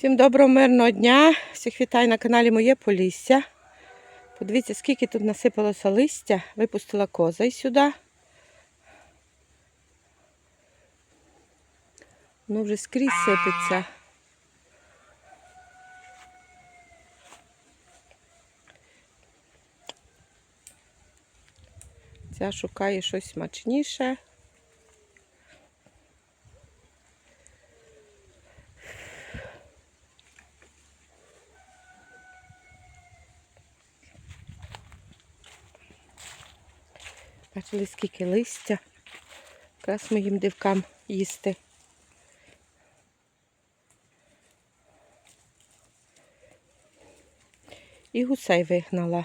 Всім доброго мирного дня. Всіх вітаю на каналі Моє Полісся. Подивіться, скільки тут насипалося листя. Випустила коза сюди. Воно вже скрізь сипеться. Ця шукає щось смачніше. Бачили, скільки листя. Якраз моїм дивкам їсти. І гусей вигнала.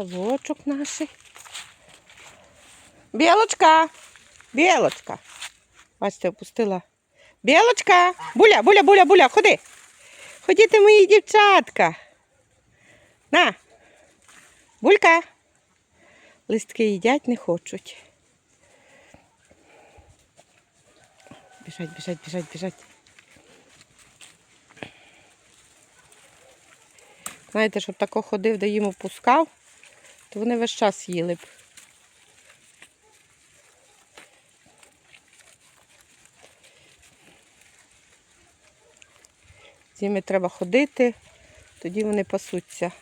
Ставочок наш. Білочка! Білочка! Бачите, опустила. Білочка! Буля, буля, буля, буля, ходи. Ходіте, мої дівчатка. На. Булька. Листки їдять, не хочуть. Біжать, біжать, біжать, біжать. Знаєте, щоб тако ходив, де їм опускав, то вони весь час їли б. З ними треба ходити, тоді вони пасуться.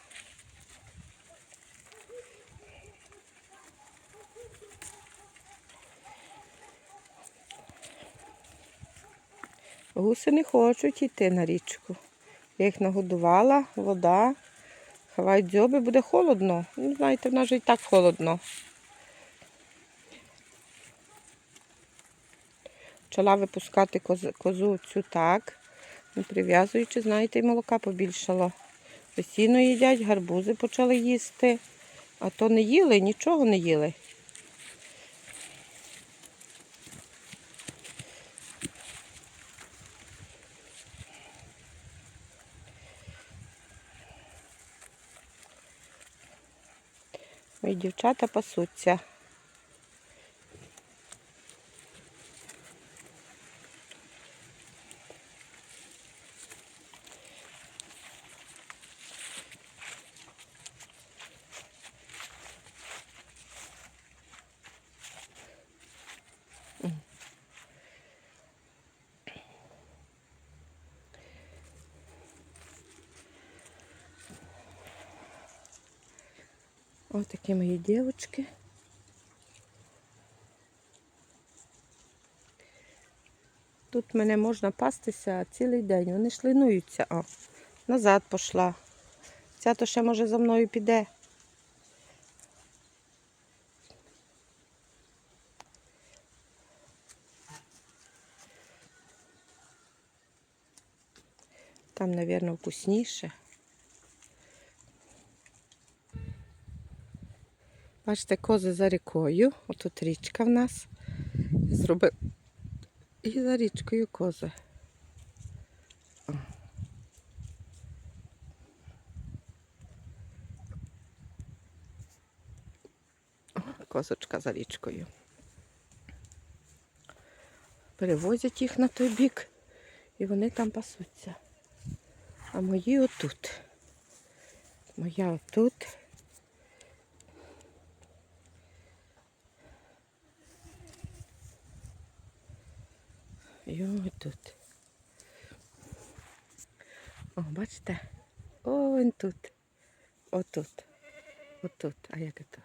Гуси не хочуть йти на річку. Я їх нагодувала, вода. Ховають дзьоби, буде холодно. Ну, знаєте, в нас же і так холодно. Почала випускати козу, козу цю так, прив'язуючи, знаєте, і молока побільшало. Постійно їдять, гарбузи почали їсти. А то не їли, нічого не їли. Дівчата пасуться. Ось такі мої дівчатки. Тут мене можна пастися цілий день. Вони шлинуються. О, назад пішла. Ця то ще може за мною піде. Там, мабуть, вкусніше. Бачите, кози за рікою. Отут річка в нас. Зробив і за річкою кози. Козочка за річкою. Перевозять їх на той бік і вони там пасуться. А мої отут. Моя отут. І ось тут. О, бачите? О, він тут. Отут. Отут. А як це?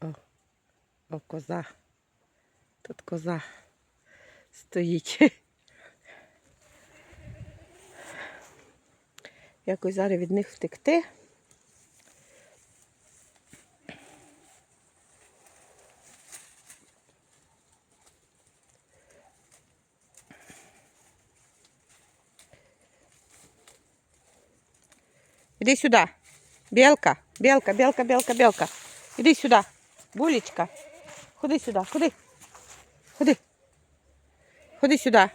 О, о, коза. Тут коза стоїть. Якось зараз від них втекти. Іди сюди. Білка, білка, білка, білка, білка. Іди сюди. Булечка. Ходи сюди, ходи. Ходи. Ходи сюди.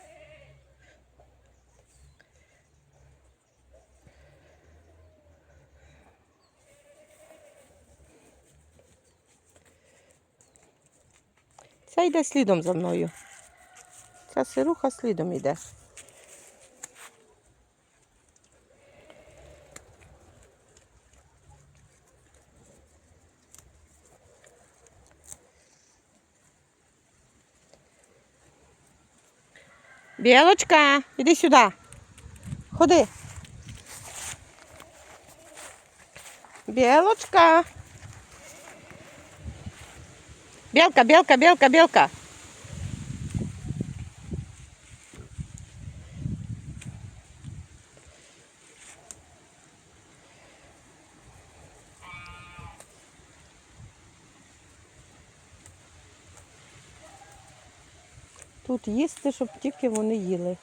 Ця йде слідом за мною. Ця сируха слідом йде. Білочка, іди сюди. Ходи. Білочка. Білка, білка, білка, білка. Тут їсти, щоб тільки вони їли.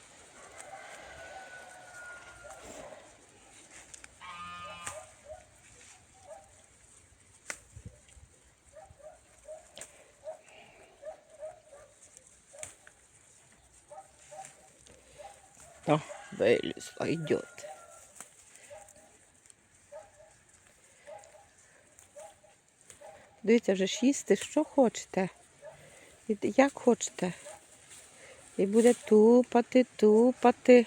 О, идет. Дивіться, вже ж їсти, що хочете. Як хочете. І буде тупати, тупати.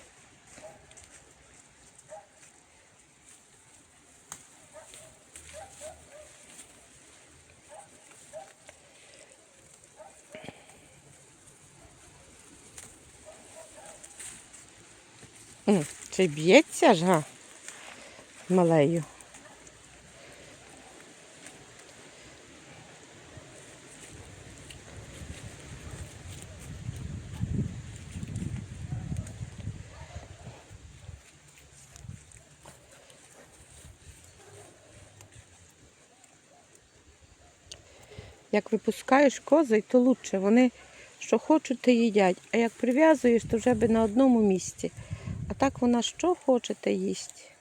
Чи б'ється ж, га? Малею. Як випускаєш кози, то лучше. Вони що хочуть, то їдять. А як прив'язуєш, то вже би на одному місці. А так вона що хоче, то їсть.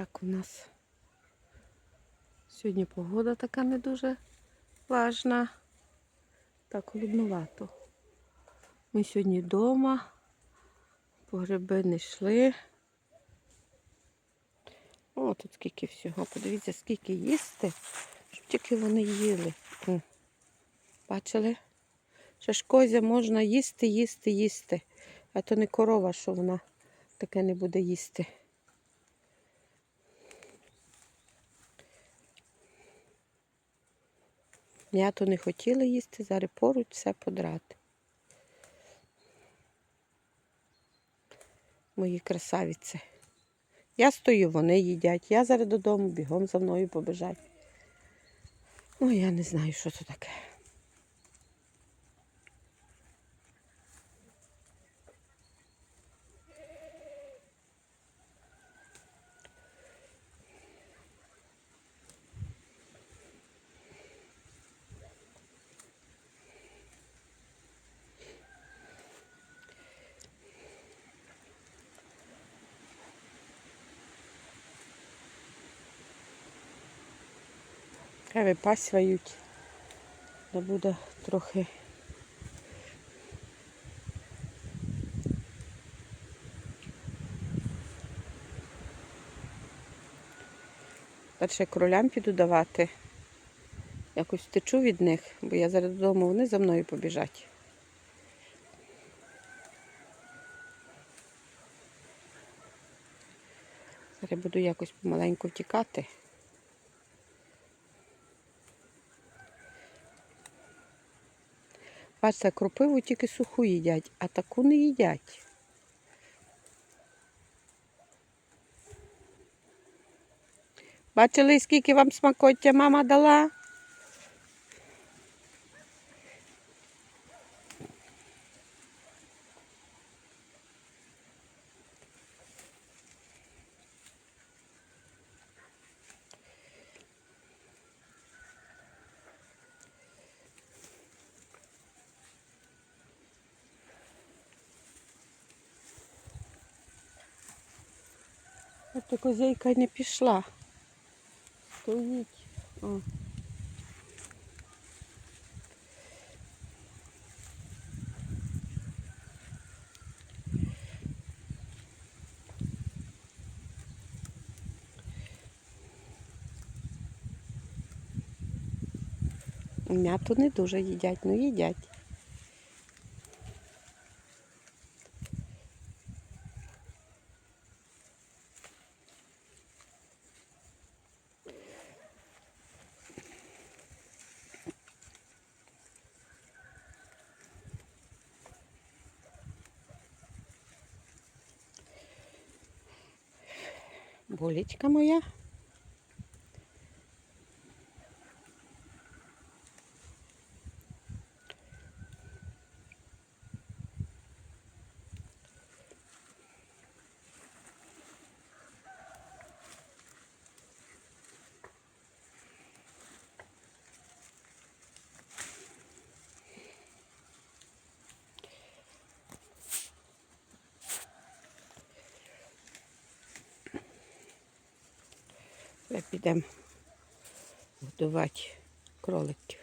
Так у нас сьогодні погода така не дуже важна. Так, холоднувато. Ми сьогодні вдома, по гриби не йшли. О, тут скільки всього. Подивіться, скільки їсти, щоб тільки вони їли. О, Бачили? Ще ж козя можна їсти, їсти, їсти. А то не корова, що вона таке не буде їсти. М'яту не хотіли їсти, зараз поруч все подрати. Мої красавіці. Я стою, вони їдять. Я зараз додому бігом за мною побежать. Ну, я не знаю, що це таке. Хай випасюють. Да буде трохи. Перше кролям піду давати. Якось втечу від них, бо я зараз додому, вони за мною побіжать. Зараз буду якось помаленьку втікати. Бачите, кропиву тільки суху їдять, а таку не їдять. Бачили, скільки вам смакоття мама дала? Ото козейка не пішла. Стоїть. О. М'яту не дуже їдять, ну їдять. Болічка моя. Ми підемо годувати кроликів.